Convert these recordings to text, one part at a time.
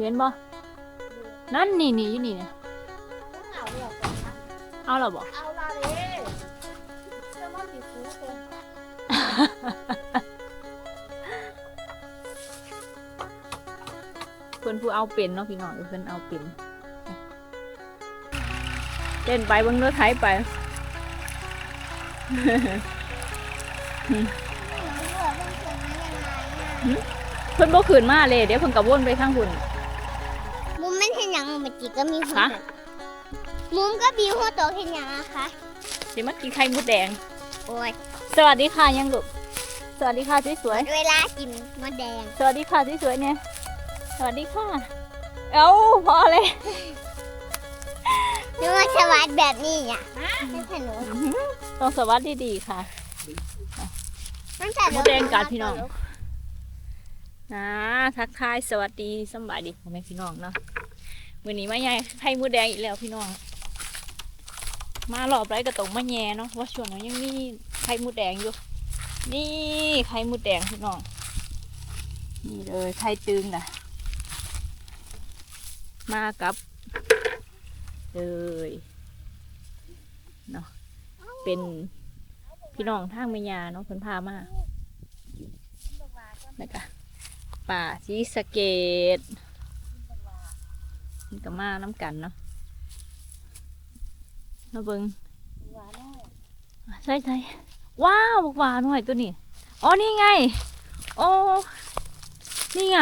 เห็นบ่นั่นนี่นี่อยู่นี่เนี่ยเอาหรอกก่อนนะเอาเหรอบ่เอาละเลยเชื่อว่าสีฟูเป็นเพิ่นผู้เอาเป็นเนาะพี่น้องเพิ่นเอาเป็นเต้นไปเบิ่งเนื้อไทยไปไม่รู้ว่ามันเกิดมายังไงอะเพิ่นบ่ขืนมาเลยเดี๋ยวเพิ่นก็วนไปทางหุ่น มุมมันเห็นยังเมื่อกี้ก็มีหัวคะมุมก็มีหัวโตเห็นยังอะคะสิมากินไข่มดแดง โอ้ยสวัสดีค่ะยังลูกสวัสดีค่ะสวยเวลากินมะแดงๆสวัสดีค่ะสวยๆเนี่ยสวัสดีค่ะ เอ้าพอเลยหรือว่าสวัสดแบบนี้อะไม่ใช่หนูอื้อหือต้องสวัสดีดีๆค่ะ มันใช่หนูมะแดงกัดพี่น้อง นะทักทายสวัสดีสำบายดีพ่อแม่พี่น้องเนาะวันนี้มาใหญ่ไข่มดแดงอีกแล้วพี่น้อง มารอบไรก็ต้องมาแย่เนาะว่าช่วงนั้นยังมีไข่มดแดงอยู่ นี่ไข่มดแดงพี่น้อง นี่เลยไข่ตึงนะมากับ เลยเนาะเป็นพี่น้องทางเมียาเนาะเพิ่นพามาแล้วก็ ป่าสีสะเกตมันก็มาน้ำกันเนาะมาเบิงใช่ใช่ว้าวบักหวานหน่อยตัวนี้อ๋อนี่ไงโอ้นี่ไง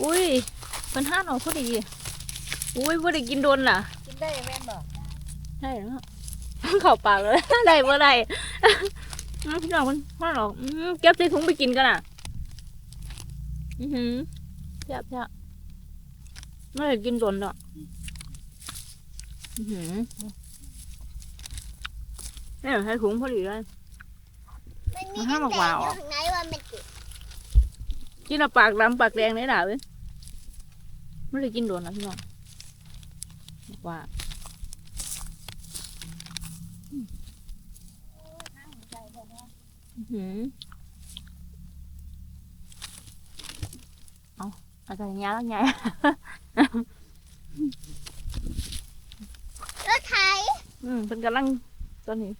อุ้ยเป็นห้านออกพอดีอุ้ยว่าได้กินโดนล่ะกินได้แม่นบอกได้แล้วเข้าปากเลยได้เมื่อไรน้พี่น้องมันมันหรอกอื้อเก็บใส่ถุงไปกินกันอะ อือหือแซ่บแซ่บไม่ได้กินโดนหรอกอือหือนี่ใส่ถุงพอดีเลยมันมีมันห้ามน้ำแดบอกงว่าอยู่ข้างในว่ามันติดกินแล้วปากดำปากแดงได้ด่าเว้ยไม่ได้กินโดนนะพี่น้องบอกว่าอื้อหือเอาเอาใจยาแล้วไงรถไถอืมเป็นกำลังตอนนี้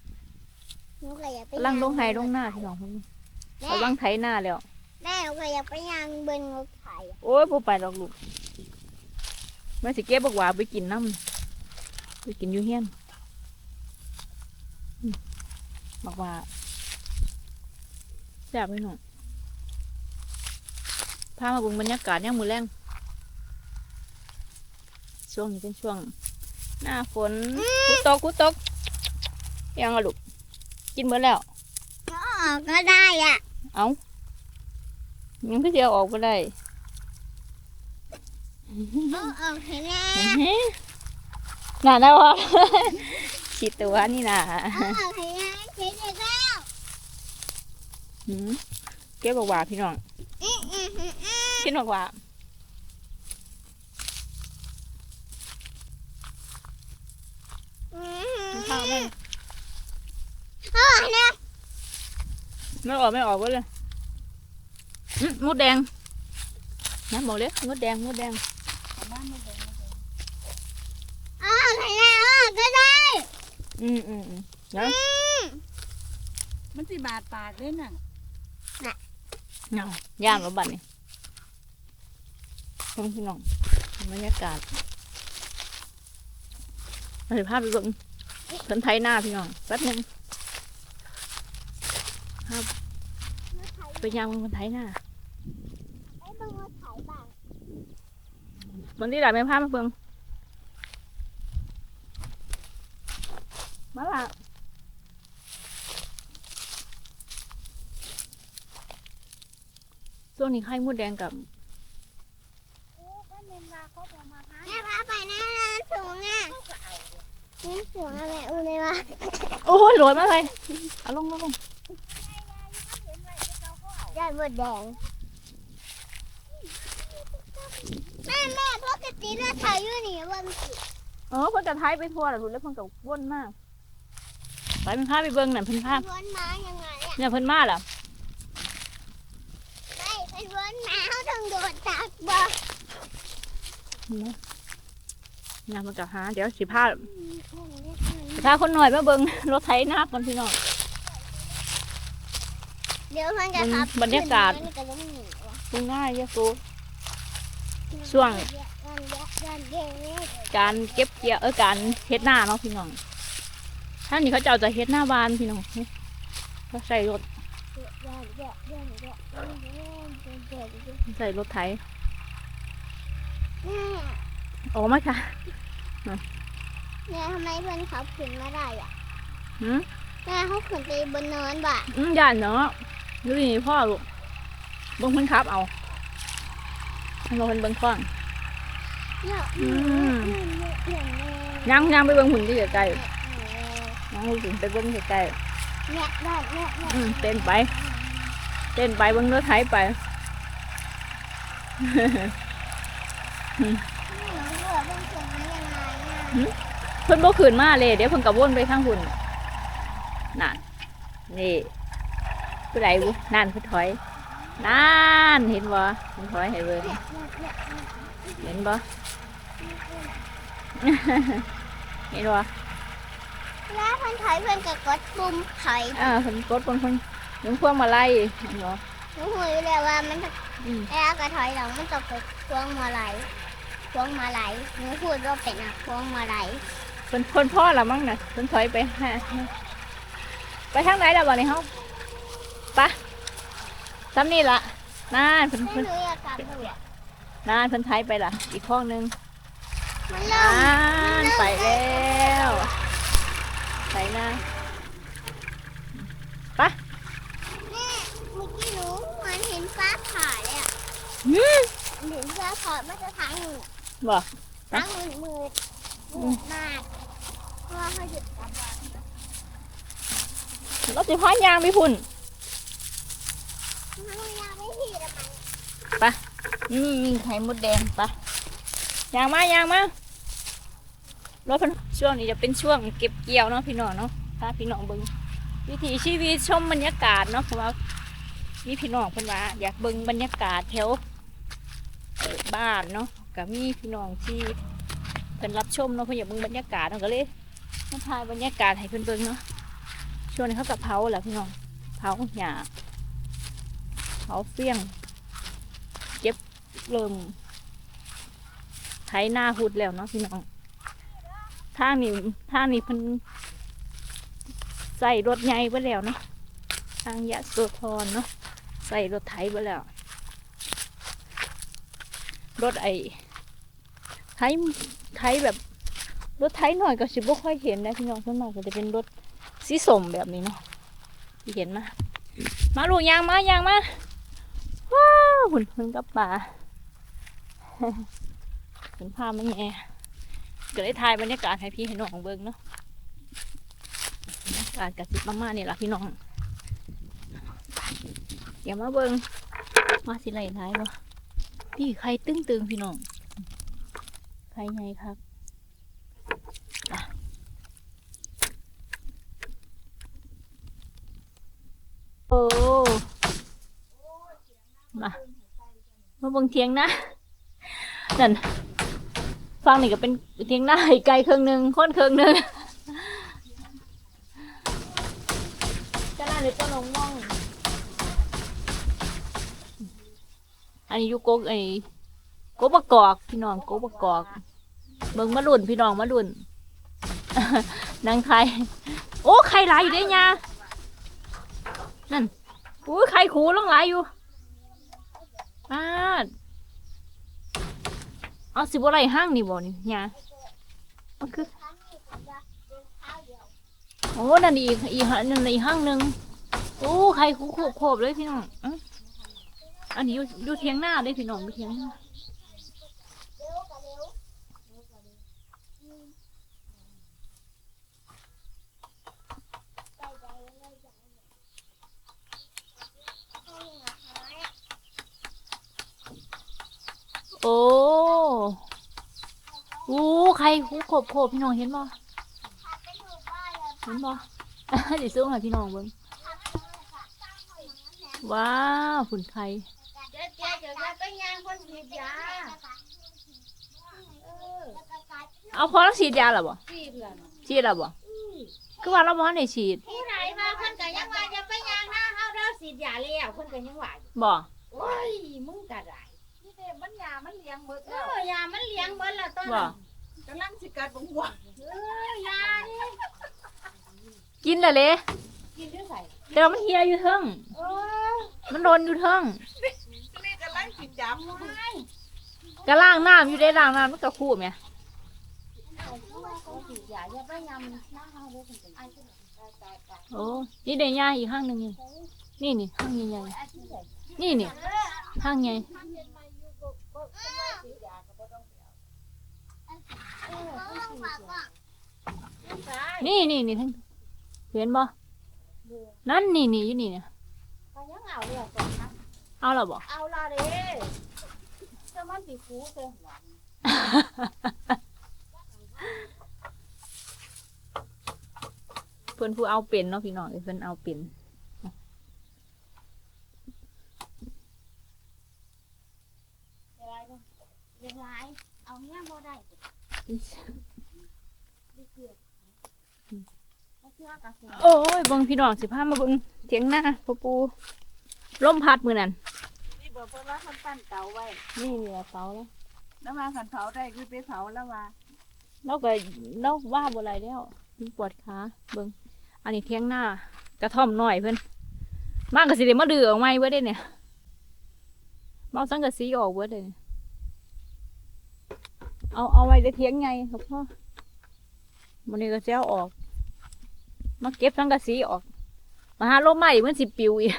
หนูก็อยากไปกำลังลงไห้ลงหน้าพี่น้องเพิ่นแม่กำลังไถหน้าแล้ว แม่หนูก็อยากไปยางเบินรถไถอะโอ้ยบ่ไปดอกลูกแม่สิเก็บบักหวาไปกินน้ำไปกินอยู่เฮียนอืมบักหวาแซ่บพี่น้อง พามาเบิ่งบรรยากาศย่างมือแรงช่วงนี้เป็นช่วง หน้าฝนกุตกกุตก ยังอะลูกกินเมื่อแล้วอ๋อก็ได้อะ เอายังพี่เดียวออกไปได้เอาเอาเห็นแล้วน่าได้วะฉีดตัวนี่นะเอาเอาเห็นแล้วเห็นแล้วหืมเก็บบอกว่าพี่น้อง อืมอืมอืมอืมพี่น้องว่าอืมข้าวแม่เอาเห็นแล้วไม่ออกไม่ออกเว้ยเลยอื้อมดแดงนะบอกเลยมดแดงมดแดงเอาเห็นแล้วเอาก็ได้ อืมอืมอืมเดี๋ยวอืมมันสิบาดปากเลยน่ะเนาย่านรถบัตรนี่ ต้องพี่น้องบรรยากาศเราจะพาไปเบิ่งเพิ่นไทยหน้าพี่น้องแป๊บหนึงครับไปยางเพิ่นไทยหน้าไอ้บังรถไถบ้างมันที่ไหนไม่พามาเบิ่งมาละช่วงนี้ไข่มดแดงกับ แม่พาไปนะสูงอะ นี่สูงอะไรอุ้ยเลยวะโอ้ยโหลดมาเลยเอาลงลงลงยอดบดแดง แม่แม่ปกติเราถ่ายอยู่นี่วันสิเออเพิ่นกระไทยไปทั่วแหละรู้แล้วเพิ่นกับวนมากไปเพิ่นพาไปเบิ่งน่ะเพิ่นพาวนมายังไงอะเนี่ยเพิ่นมาล่ะไม่เป็นวนมาเขาต้องโดดตักบ่นะ ยามมันกับหา เดี๋ยวสิพาสิพาคนหน่อยมาเบิ่งรถไถนาก่อนพี่น้อง เดี๋ยวมันจะขับบรรยากาศมันก็จะไม่หนีวะดูง่ายเยอะกูช่วง การเก็บเกี่ยวเออการเฮ็ดหน้าเนาะพี่น้องท่านนี้เขาเจ้าจะเฮ็ดหน้าบานพี่น้องเขาใส่รถใส่รถไถ ออกมาค่ะเนี่ยทำไมเพื่อนเขาขึ้นมาได้อะหืมแม่เขาขึ้นไปบนเนินบ่ะอืมย่านเนาะดูนี่พ่อลูกเบิ่งเพิ่นครับเอาเราเพิ่นเบิ่งฟังเนี่ยอืมเนี่ยเนี่ยเนี่ยย่างย่างไปเบิ่งหุ่นที่ใกล้ๆย่างไปหุ่นไปเบิ่งใกล้เนี่ยเนี่ยเนี่ยเนี่ยๆอืมเต้นไป เต้นไปเบิ่งรถไถไปหนู เพิ่นบ่ขึ้นมาเลยเดี๋ยวเพิ่นก็วนไปทางหุ่นนั่นนี่ผู้ใดบุนั่นเพิ่นถอยนั่นเห็นบ่เพิ่นถอยให้เบิ่งเนี่ยเนี่ยเนี่ยเห็นบ่เห็นบ่แล้วเพื่อนถอยเพื่อนก็กดปุ่มถอยอ่าเพิ่นกดเพิ่นเพิ่นยังพวงมาลัยเห็นบ่หนูหูอยู่แล้วว่ามันจะอืมแล้วก็ถอยหลังมันจะกดพวงมาลัย พวงมาลัยหนูพูดว่าเป็นอะพวงมาลัยเพิ่นเพิ่นพ่อละมั้งน่ะเพิ่นถอยไปหาไปทางไหนล่ะบ่นี่เฮาไปะซ้ำนี่ล่ะนั่นเพิ่นไม่เพิ่นรู้อยากกลับดูอะนั่นเพิ่นไถไปล่ะ อีกข้องหนึงมันเริ่นั่มนไปแล้วไปนะแม่เมื่อกี้หนูเหมือนเห็นฟ้าผ่าเลยอะอืม เห็นฟ้าผ่ามันจะทางหนู บ่ทางมืดมืดมืดมากเพราะว่าเขาหยุดกลับบ้านรถสิพายางไปพุ่นเขายาวไม่ทีละมันอืมมีไข่มดแดงปะยางมายางมารถเพิ่นช่วงนี้จะเป็นช่วงเก็บเกี่ยวเนาะพี่น้องเนาะพาพี่น้องเบิ่งวิถีชีวิตชมบรรยากาศเนาะเพราะว่ามีพี่น้องเพิ่นว่าอยากเบิ่งบรรยากาศแถวเอ่อบ้านเนาะ ก็มีพี่น้องที่เพิ่นรับชมเนาะเพิ่นอยากเบิ่งบรรยากาศเนาะก็เลยมาถ่ายบรรยากาศให้เพิ่นเบิ่งเนาะช่วงนี้เขากับเผาแหละพี่น้องเผาหญ้าเผาเฟี้ยงเก็บเริ่มไถหน้าหุดแล้วเนาะพี่น้องทางนี้ทางนี้เพิ่นใส่รถใหญ่ไปแล้วเนาะทางยะโสธรเนาะใส่รถไถไปแล้วรถไอ ไถไถแบบรถไถหน่อยก็สิบ่ค่อยเห็นนะพี่น้องส่วนมากก็จะเป็นรถสีส้มแบบนี้เนาะที่เห็นมามาลูกยางมายางมาว้าวหุ่นเพิ่นกับป่าเป็นภาพมันแง่ก็ได้ถ่ายบรรยากาศให้พี่ให้น้องเบิ่งเนาะบรรยากาศกระสิบมาๆนี่ล่ะพี่น้องเดี๋ยวมาเบิ่งมาสิไหลท้ายบ่พี่ใครตึ้งตึงพี่น้อง ใครไงครับอะโอ้มามาเบิ่งเทียงนะนั่นฟังนี่ก็เป็นเทียงหน้าให้ไกลครึ่งหนึ่งคนครึ่งหนึ่งจะน่าเลยต้นนงม่องอันนี้อยูโกกไอ้โกกประกอบพี่น้องโกกประกอบ เบิ่งมาลุ่นพี่น้องมาลุ่นนางไทยโอ้ไข่หลายอยู่ด้วยานั่นอุ้ยไข่ขูล่องหลายอยู่ปาดเอาสิบอะไรห้างนี่บ่นี่เนี่ยมันคือโอ้นั่นอีกอีกนั่นอีกห้างหนึ่งโอ้ใครคุโขบโขบเลยพี่น้องอ๋ออันนี้อยู่อยู่เทียงหน้าเลยพี่น้องอยู่เทียงหน้า โอ้โอ้ใครคุโขบโขบพี่น้องเห็นบ่เห็นบ่สิสู้ให้พี่น้องเบิ่งว้าวฝุ่นไข่เดี๋ยวเดี๋ยวเดี๋ยวไปยางคนผิดยาเอาพอแล้วฉีดยาหรอบ่สี่เดือนฉีดหรอบ่คือว่าเราบ่ทันได้ฉีดผู้ใดมาเพิ่นก็ยังว่าจะไปยางหน้าเฮาเด้อสิยาแล้วเพิ่นก็ยังว่าบ่โอ้ยมึงก็ได้นี่เด้ มันยามันเลี้ยงหมดเอแล้วอยามันเลี้ยงเบิดแล้วต้นบ่กำลังสิกัดบ่หัวเออยานี่กินและเลยกินด้วยใส่แต่ว่ามันเฮียอยู่เทิงเออมันโดนอยู่เทิงนี่กำลังกินยาหมดก็ล้างน้ำอยู่ได้ล้างน้ำมันก็คู่แม่เอาผู้ว่าเขาสิยาอย่าไปยำหน้าเฮาเด้อเพิ่นก็ไอ้เพิ่นก็ตายตายโอ้นี่ได้ยาอีกข้างหนึงนี่นี่นี่ข้างใหญ่ไอ้ที่ใส่ๆนี่นี่ข้างใหญ่เออเพิ่นสิยา นี่นี่นี่ทั้งเห็นบ่นั่นนี่นี่อยู่นี่เนี่ยก็ยังเอาเรื่องก่อนนะเอาและบ่เอาละเด้จะมันสิคูเด้อหวานเพิ่นผู้เอาเป็นเนาะพี่น้องเอ้ยเพิ่นเอาเป็น เวลาเด้อ เวลาเอาเนี้ยบ่ได้ดิเกือบบ่เชื่อกะสิโอ้ยเบิ่งพี่น้องสิพามาเบิ่งเถียงหน้าพ่อปูลมพัดมื้อนั้นนี่บอกเพิ่นว่าเพิ่นปั้นเตาไว้ นี่นี่ละเสาแล้วแล้วมาขันเผาได้คือไปเผาแล้วว่าเราก็เราว่าบ่ไรแล้วมันปวดขาเบิ่งอันนี้เถียงหน้ากระท่อมน้อยเพิ่นมากก็สิได้มาดื้อออกมาเบิดเด้เนี่ยเมาสังกะสีออกเบิดเลย เนี่ยเอาเอาไว้ได้เถียงไงครับพ่อมันนี้ก็จะเอาออก มาเก็บสังกะสีออกมาหาลมใหม่มันสิปิวอีก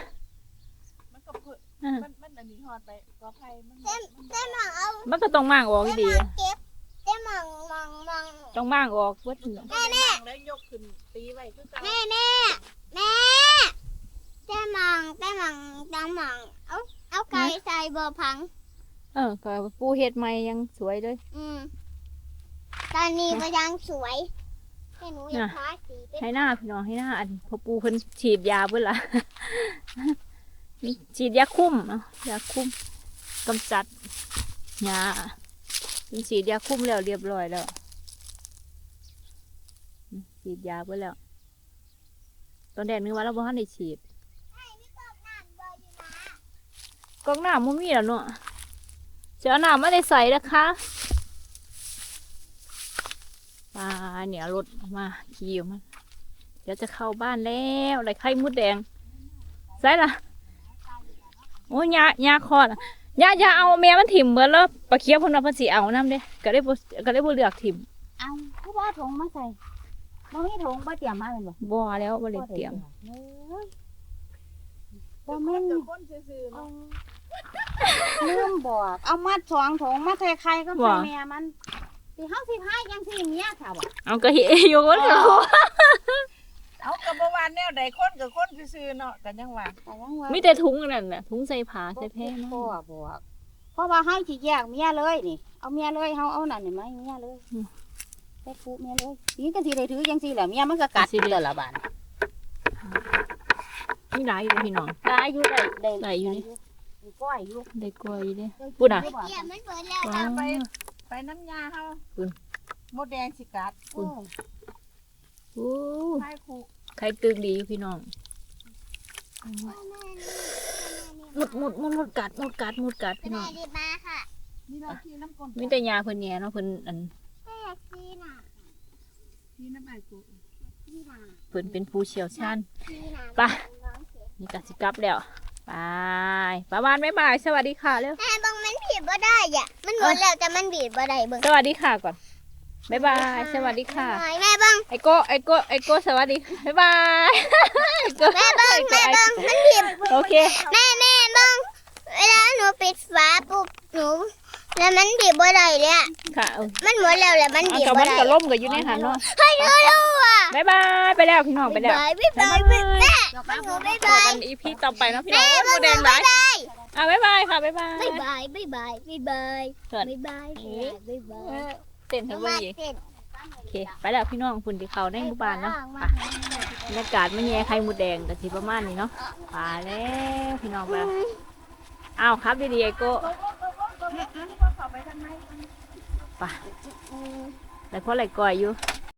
มันก็เพิ่นอ่ามันมันอันนี้ฮอดไปกอไผ่มันเต้หมังเอามันก็ต้องมางออกอยู่ดีเก็บเต้หมังมังมังต้องมางออกเบิดนั่นแม่แม่แล้วยกขึ้นตีไว้คือเก่าแม่แม่แม่เต้หมังเต้หมังตังหมังเอาเอาไก่ใส่บ่อพัง เออก็ปูเฮ็ดใหม่ยังสวยเลย อืมตอนนี้ก็ยังสวยให้หนูอยากทาสีเป็นให้หน้าพี่น้องให้หน้าอันพอปูเพิ่นฉีดยาเพิ่นละ ฉีดยาคุมเอายาคุมกำจัดยาเพิ่นฉีดยาคุมแล้วเรียบร้อยแล้วอืมฉีดยาเพิ่นแล้ว ตอนแรกนึกว่าเราบ่ทันได้ฉีดกองน้ำมันมีแล้วเนาะ จะเอาน้ำมาได้ใส่นะคะปลาเนี่ยรถออกมาขี่ออกมาเดี๋ยวจะเข้าบ้านแล้วได้ไข่มดแดงใส่ละโอ้ยยายาคอดอะยายาเอาแม่มันถิ่มเบิดแล้วปลาเคี้ยวเพนว่าเพิ่นสิเอาน้ำเด้ก็ได้บ่ก็ได้บ่เลือกถิ่มเอาผู้ว่าถุงมาใส่บ่มีถุงบ่เตรียมมาเป็นบ่บ่แล้วบ่ได้เตรียมบ่แม่น แต่คนซื่อๆเนาะลืมบอก เอามาสองถุงมาใส่ไข่ก็ใส่แม่มันสิเฮาสิพายจังซี่เมียค่ะบ่เอาก็เฮอยู่คนเขาเอากับบ่ว่าแนวใดคนกับคนซื่อๆเนาะกันยังว่าแต่ยังว่ามีแต่ถุงนั่นน่ะถุงใส่ผ้าใส่แพร่พ่อมาบอกเพราะว่าเฮาสิแยกเมียเลยนี่ เอาเมียเลยเฮาเอานั่นนี่มาให้เมียเลยไปปูเมียเลยนี่ก็สิได้ถือจังซี่แหละเมียมันก็กัดอยู่แล้วล่ะบาดมีหลายอยู่เด้อพี่น้องตายอยู่ได้ได้ได้อยู่นี่อยู่ ก้อยอยู่ได้กล้วยอยู่เด้ พูดน่ะเดี๋ยวมันเปิดแล้วว้าวไปไปน้ำยาเฮาคุณ มดแดงสิกัดคุณอู้ไข่คู่ไข่ตึกดีอยู่พี่น้อง หมดหมดหมดหมดกัดหมดกัดหมดกัดพี่น้องดีมาค่ะนี่เราที่น้ำก้นมีแต่ยาเพิ่นแหน่เนาะเพิ่นอันแม่ซีน่ะที่น้ำไอ้กูซีน่ะเพิ่นเป็นผู้เชี่ยวชาญซีน่ะไปนี่ก็สิกลับแล้ว ไปประมาณบ๊ายบายสวัสดีค่ะเร็วแม่บังมันบีบบ่ได้อะ มันหมดแล้วแต่มันบีบบ่ได้เบิ่งสวัสดีค่ะก่อนบ๊ายบาย สวัสดีค่ะ แม่บังไอโก้ไอโก้ไอโก้สวัสดีค่ะบ๊ายบายไอโก้แม่บังไอโก้แม่ไอบังมันบีบโอเค แม่แม่บังเวลาหนูปิดฝาปุ๊บหนูแล้วมันบีบบ่ได้เลยอะค่ะเอามันหมดแล้วแหละมันเอาบีบกับบ่มันได้กับล่มกับอยู่ในหันเนาะให้หนูรู้อะบ๊ายบาย ไปแล้วพี่น้องไปแล้วบ๊ายบาย บ๊ายบายแม่มันหนูบ๊ายเจอบายกันอีพีต่อไปเนาะพี่น้องแม่โอ้ยบัโมงแดหงนูหลาบ๊ายยบาย อะบ๊ายบายค่ะบ๊ายบาย บ๊ายบายบ๊ายบายบ๊ายบายเกิดบ๊ายบายบ๊ายบายเออเต้นให้เบิ่งอีกเต้นโอเค ไปแล้วพี่น้องคุณที่เขาในหมู่บ้านเนาะไปบรรยากาศไม่แย่ไข่หมูแดงแต่สิประมาณนี้เนาะไปแล้วพี่น้องไปแล้วอ้าวครับดีๆไอโก้เข้าไปทางไหนไปแต่พอไหลก่อยอยู่